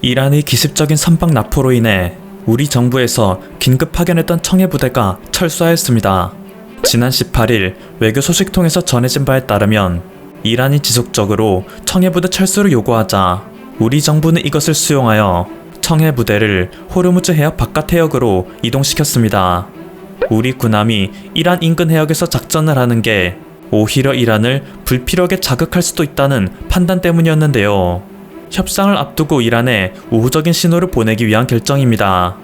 이란의 기습적인 선박 납포로 인해 우리 정부에서 긴급 파견했던 청해 부대가 철수하였습니다. 지난 18일 외교 소식통에서 전해진 바에 따르면 이란이 지속적으로 청해 부대 철수를 요구하자 우리 정부는 이것을 수용하여 청해 부대를 호르무즈 해역 바깥 해역으로 이동시켰습니다. 우리 군함이 이란 인근 해역에서 작전을 하는 게 오히려 이란을 불필요하게 자극할 수도 있다는 판단 때문이었는데요. 협상을 앞두고 이란에 우호적인 신호를 보내기 위한 결정입니다.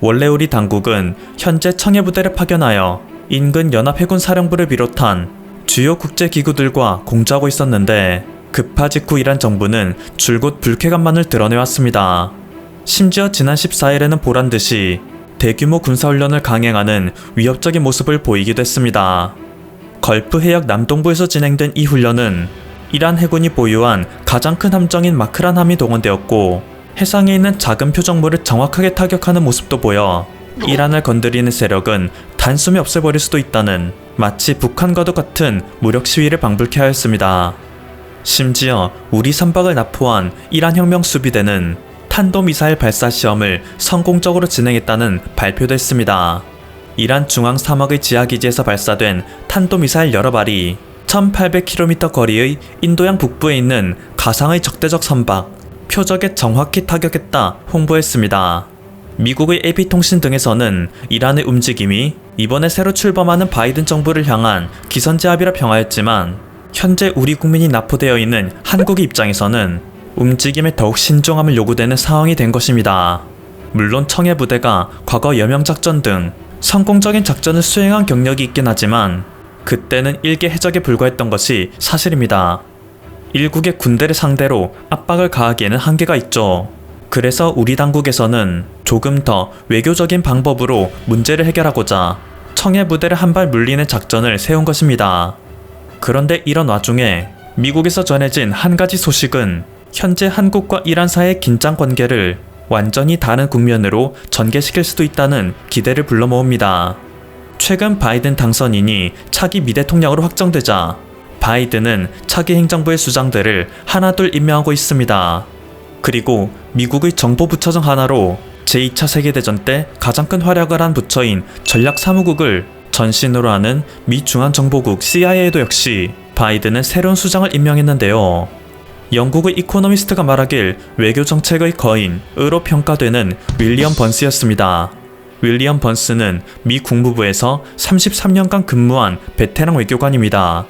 원래 우리 당국은 현재 청해 부대를 파견하여 인근 연합해군 사령부를 비롯한 주요 국제기구들과 공조하고 있었는데 급파 직후 이란 정부는 줄곧 불쾌감만을 드러내왔습니다. 심지어 지난 14일에는 보란 듯이 대규모 군사훈련을 강행하는 위협적인 모습을 보이기도 했습니다. 걸프 해역 남동부에서 진행된 이 훈련은 이란 해군이 보유한 가장 큰 함정인 마크란 함이 동원되었고 해상에 있는 작은 표적물을 정확하게 타격하는 모습도 보여 이란을 건드리는 세력은 단숨에 없애버릴 수도 있다는 마치 북한과도 같은 무력 시위를 방불케 하였습니다. 심지어 우리 선박을 납포한 이란 혁명 수비대는 탄도미사일 발사 시험을 성공적으로 진행했다는 발표도 했습니다. 이란 중앙 사막의 지하기지에서 발사된 탄도미사일 여러 발이 1800km 거리의 인도양 북부에 있는 가상의 적대적 선박 표적에 정확히 타격했다 홍보했습니다. 미국의 AP통신 등에서는 이란의 움직임이 이번에 새로 출범하는 바이든 정부를 향한 기선제압이라 평하였지만 현재 우리 국민이 납포되어 있는 한국의 입장에서는 움직임에 더욱 신중함을 요구되는 상황이 된 것입니다. 물론 청해 부대가 과거 여명작전 등 성공적인 작전을 수행한 경력이 있긴 하지만 그때는 일개 해적에 불과했던 것이 사실입니다. 일국의 군대를 상대로 압박을 가하기에는 한계가 있죠. 그래서 우리 당국에서는 조금 더 외교적인 방법으로 문제를 해결하고자 청해 부대를 한 발 물리는 작전을 세운 것입니다. 그런데 이런 와중에 미국에서 전해진 한 가지 소식은 현재 한국과 이란 사이의 긴장 관계를 완전히 다른 국면으로 전개시킬 수도 있다는 기대를 불러 모읍니다. 최근 바이든 당선인이 차기 미 대통령으로 확정되자 바이든은 차기 행정부의 수장들을 하나둘 임명하고 있습니다. 그리고 미국의 정보 부처중 하나로 제2차 세계대전 때 가장 큰 활약을 한 부처인 전략사무국을 전신으로 하는 미 중앙정보국 CIA도 역시 바이든은 새로운 수장을 임명했는데요. 영국의 이코노미스트가 말하길 외교 정책의 거인으로 평가되는 윌리엄 번스였습니다. 윌리엄 번스는 미 국무부에서 33년간 근무한 베테랑 외교관입니다.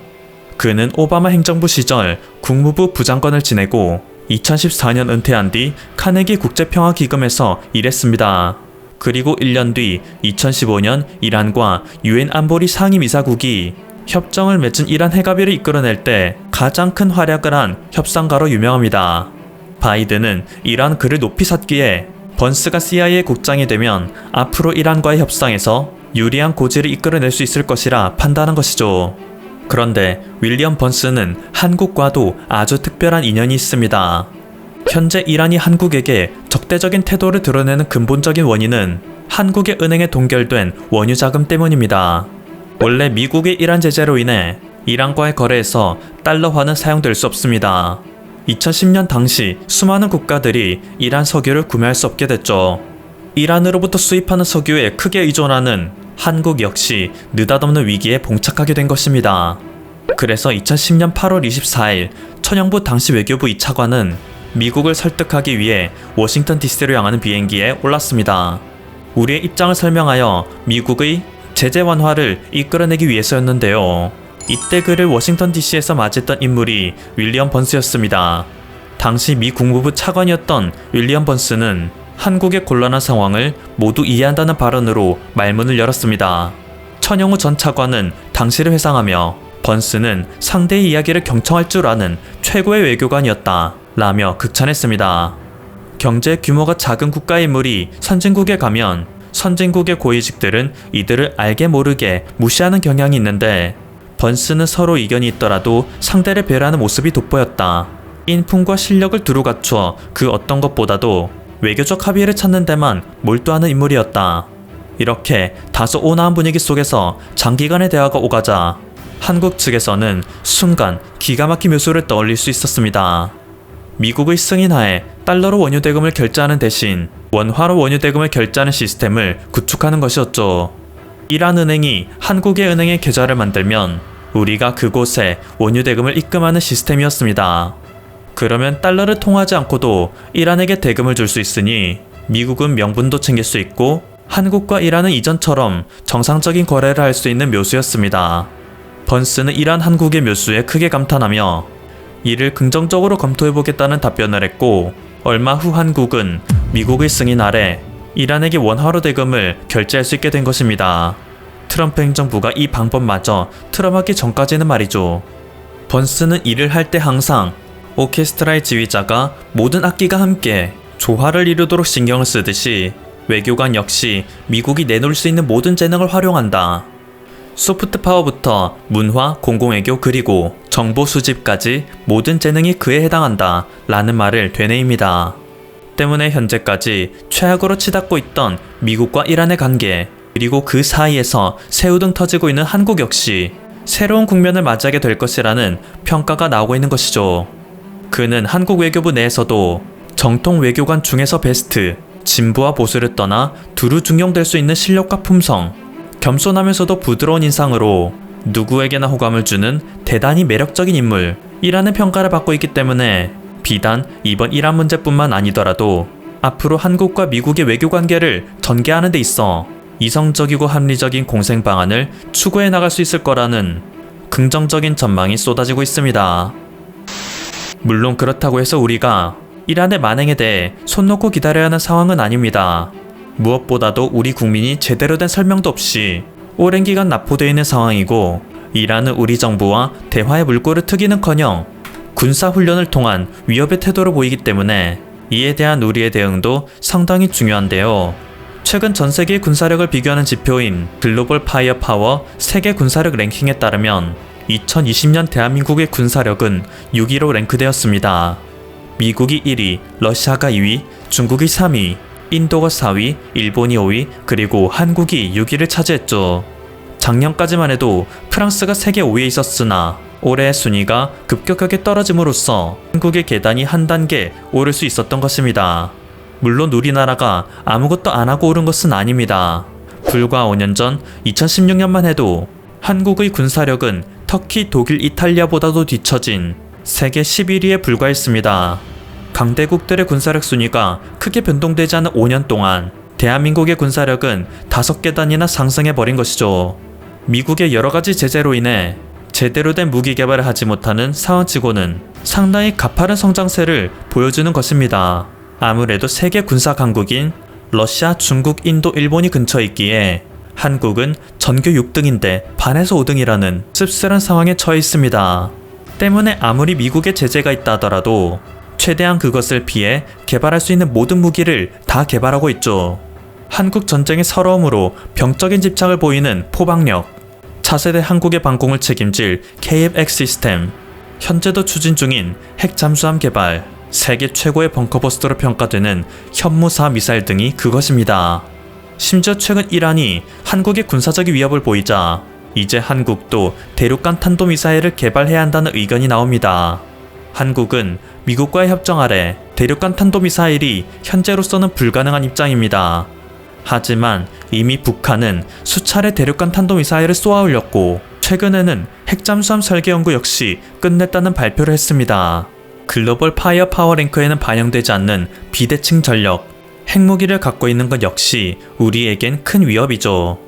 그는 오바마 행정부 시절 국무부 부장관을 지내고 2014년 은퇴한 뒤 카네기 국제평화기금에서 일했습니다. 그리고 1년 뒤 2015년 이란과 유엔 안보리 상임이사국이 협정을 맺은 이란 해가비를 이끌어낼 때 가장 큰 활약을 한 협상가로 유명합니다. 바이든은 이란 그를 높이 샀기에 번스가 CIA 국장이 되면 앞으로 이란과의 협상에서 유리한 고지를 이끌어낼 수 있을 것이라 판단한 것이죠. 그런데 윌리엄 번스는 한국과도 아주 특별한 인연이 있습니다. 현재 이란이 한국에게 적대적인 태도를 드러내는 근본적인 원인은 한국의 은행에 동결된 원유 자금 때문입니다. 원래 미국의 이란 제재로 인해 이란과의 거래에서 달러화는 사용될 수 없습니다. 2010년 당시 수많은 국가들이 이란 석유를 구매할 수 없게 됐죠. 이란으로부터 수입하는 석유에 크게 의존하는 한국 역시 느닷없는 위기에 봉착하게 된 것입니다. 그래서 2010년 8월 24일 천영부 당시 외교부 2차관은 미국을 설득하기 위해 워싱턴 DC로 향하는 비행기에 올랐습니다. 우리의 입장을 설명하여 미국의 제재 완화를 이끌어내기 위해서였는데요. 이때 그를 워싱턴 DC에서 맞이했던 인물이 윌리엄 번스였습니다. 당시 미 국무부 차관이었던 윌리엄 번스는 한국의 곤란한 상황을 모두 이해한다는 발언으로 말문을 열었습니다. 천영우 전 차관은 당시를 회상하며 번스는 상대의 이야기를 경청할 줄 아는 최고의 외교관이었다 라며 극찬했습니다. 경제 규모가 작은 국가의 인물이 선진국에 가면 선진국의 고위직들은 이들을 알게 모르게 무시하는 경향이 있는데 번스는 서로 이견이 있더라도 상대를 배려하는 모습이 돋보였다. 인품과 실력을 두루 갖추어 그 어떤 것보다도 외교적 합의를 찾는 데만 몰두하는 인물이었다. 이렇게 다소 온화한 분위기 속에서 장기간의 대화가 오가자 한국 측에서는 순간 기가 막힌 묘수를 떠올릴 수 있었습니다. 미국의 승인하에 달러로 원유 대금을 결제하는 대신 원화로 원유 대금을 결제하는 시스템을 구축하는 것이었죠. 이란 은행이 한국의 은행에 계좌를 만들면 우리가 그곳에 원유 대금을 입금하는 시스템이었습니다. 그러면 달러를 통하지 않고도 이란에게 대금을 줄 수 있으니 미국은 명분도 챙길 수 있고 한국과 이란은 이전처럼 정상적인 거래를 할 수 있는 묘수였습니다. 번스는 이란 한국의 묘수에 크게 감탄하며 이를 긍정적으로 검토해보겠다는 답변을 했고 얼마 후 한국은 미국의 승인 아래 이란에게 원화로 대금을 결제할 수 있게 된 것입니다. 트럼프 행정부가 이 방법마저 트럼하기 전까지는 말이죠. 번스는 일을 할 때 항상 오케스트라의 지휘자가 모든 악기가 함께 조화를 이루도록 신경을 쓰듯이 외교관 역시 미국이 내놓을 수 있는 모든 재능을 활용한다. 소프트 파워부터 문화, 공공외교 그리고 정보 수집까지 모든 재능이 그에 해당한다 라는 말을 되뇌입니다. 때문에 현재까지 최악으로 치닫고 있던 미국과 이란의 관계 그리고 그 사이에서 새우 등 터지고 있는 한국 역시 새로운 국면을 맞이하게 될 것이라는 평가가 나오고 있는 것이죠. 그는 한국 외교부 내에서도 정통 외교관 중에서 베스트, 진부와 보수를 떠나 두루 중용될 수 있는 실력과 품성, 겸손하면서도 부드러운 인상으로 누구에게나 호감을 주는 대단히 매력적인 인물이라는 평가를 받고 있기 때문에 비단 이번 이란 문제뿐만 아니더라도 앞으로 한국과 미국의 외교 관계를 전개하는 데 있어 이성적이고 합리적인 공생 방안을 추구해 나갈 수 있을 거라는 긍정적인 전망이 쏟아지고 있습니다. 물론 그렇다고 해서 우리가 이란의 만행에 대해 손 놓고 기다려야 하는 상황은 아닙니다. 무엇보다도 우리 국민이 제대로 된 설명도 없이 오랜 기간 납포되어 있는 상황이고 이란은 우리 정부와 대화의 물꼬를 트기는커녕 군사 훈련을 통한 위협의 태도를 보이기 때문에 이에 대한 우리의 대응도 상당히 중요한데요. 최근 전 세계 군사력을 비교하는 지표인 글로벌 파이어 파워 세계 군사력 랭킹에 따르면 2020년 대한민국의 군사력은 6위로 랭크되었습니다. 미국이 1위, 러시아가 2위, 중국이 3위, 인도가 4위, 일본이 5위, 그리고 한국이 6위를 차지했죠. 작년까지만 해도 프랑스가 세계 5위에 있었으나 올해 순위가 급격하게 떨어짐으로써 한국의 계단이 한 단계 오를 수 있었던 것입니다. 물론 우리나라가 아무것도 안 하고 오른 것은 아닙니다. 불과 5년 전 2016년만 해도 한국의 군사력은 터키, 독일, 이탈리아보다도 뒤처진 세계 11위에 불과했습니다. 강대국들의 군사력 순위가 크게 변동되지 않은 5년 동안 대한민국의 군사력은 5계단이나 상승해버린 것이죠. 미국의 여러 가지 제재로 인해 제대로 된 무기 개발을 하지 못하는 상황치고는 상당히 가파른 성장세를 보여주는 것입니다. 아무래도 세계 군사 강국인 러시아, 중국, 인도, 일본이 근처에 있기에 한국은 전교 6등인데 반에서 5등이라는 씁쓸한 상황에 처해 있습니다. 때문에 아무리 미국의 제재가 있다 하더라도 최대한 그것을 피해 개발할 수 있는 모든 무기를 다 개발하고 있죠. 한국 전쟁의 서러움으로 병적인 집착을 보이는 포방력, 차세대 한국의 방공을 책임질 KF-X 시스템, 현재도 추진 중인 핵 잠수함 개발, 세계 최고의 벙커버스터로 평가되는 현무사 미사일 등이 그것입니다. 심지어 최근 이란이 한국의 군사적 위협을 보이자 이제 한국도 대륙간 탄도미사일을 개발해야 한다는 의견이 나옵니다. 한국은 미국과의 협정 아래 대륙간 탄도미사일이 현재로서는 불가능한 입장입니다. 하지만 이미 북한은 수차례 대륙간 탄도미사일을 쏘아 올렸고 최근에는 핵잠수함 설계 연구 역시 끝냈다는 발표를 했습니다. 글로벌 파이어 파워 랭크에는 반영되지 않는 비대칭 전력, 핵무기를 갖고 있는 것 역시 우리에겐 큰 위협이죠.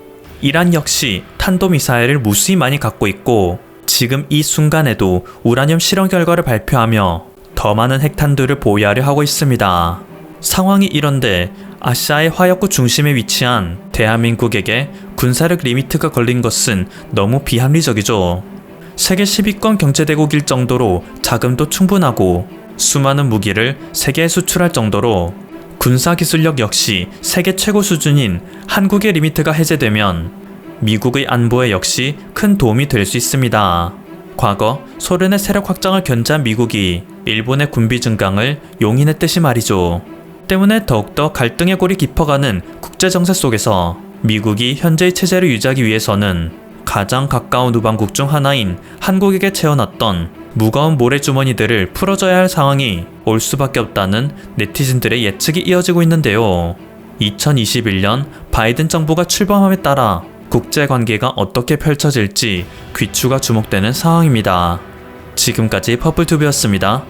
이란 역시 탄도미사일을 무수히 많이 갖고 있고 지금 이 순간에도 우라늄 실험 결과를 발표하며 더 많은 핵탄두를 보유하려 하고 있습니다. 상황이 이런데 아시아의 화약구 중심에 위치한 대한민국에게 군사력 리미트가 걸린 것은 너무 비합리적이죠. 세계 10위권 경제대국일 정도로 자금도 충분하고 수많은 무기를 세계에 수출할 정도로 군사 기술력 역시 세계 최고 수준인 한국의 리미트가 해제되면 미국의 안보에 역시 큰 도움이 될 수 있습니다. 과거 소련의 세력 확장을 견제한 미국이 일본의 군비 증강을 용인했듯이 말이죠. 때문에 더욱더 갈등의 골이 깊어가는 국제 정세 속에서 미국이 현재의 체제를 유지하기 위해서는 가장 가까운 우방국 중 하나인 한국에게 채워놨던 무거운 모래주머니들을 풀어줘야 할 상황이 올 수밖에 없다는 네티즌들의 예측이 이어지고 있는데요. 2021년 바이든 정부가 출범함에 따라 국제 관계가 어떻게 펼쳐질지 귀추가 주목되는 상황입니다. 지금까지 퍼플투비였습니다.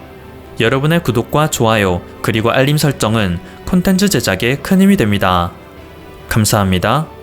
여러분의 구독과 좋아요 그리고 알림 설정은 콘텐츠 제작에 큰 힘이 됩니다. 감사합니다.